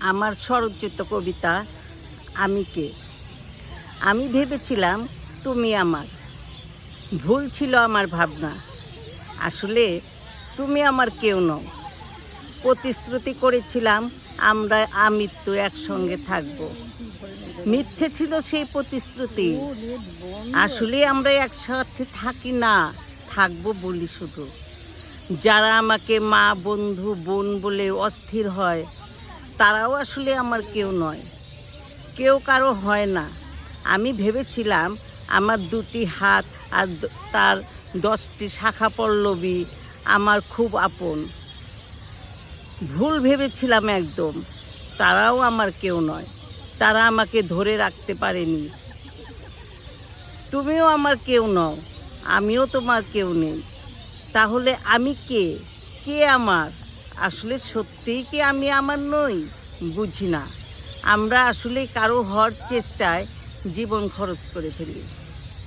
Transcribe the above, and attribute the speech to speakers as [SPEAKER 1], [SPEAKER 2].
[SPEAKER 1] আমার স্বরচিত কবিতা, আমি কে? আমি ভেবেছিলাম তুমি আমার। ভুল ছিল আমার ভাবনা। আসলে তুমি আমার কেউ নও। প্রতিশ্রুতি করেছিলাম আমরা আমৃত্যু একসঙ্গে থাকব। মিথ্যে ছিল সেই প্রতিশ্রুতি। আসলে আমরা একসাথে থাকি না, থাকব বলি শুধু। যারা আমাকে মা, বন্ধু, বোন বলে অস্থির হয় তারাও আসলে আমার কেউ নয়। কেউ কারও হয় না। আমি ভেবেছিলাম আমার দুটি হাত আর তার দশটি শাখা পল্লবী আমার খুব আপন। ভুল ভেবেছিলাম একদম। তারাও আমার কেউ নয়। তারা আমাকে ধরে রাখতে পারেনি। তুমিও আমার কেউ নও। আমিও তোমার কেউ নেই। তাহলে আমি কে? কে আমার? আসলে সত্যিই কি আমি আমার নই? বুঝি না। আমরা আসলে কারও হওয়ার চেষ্টায় জীবন খরচ করে ফেলি।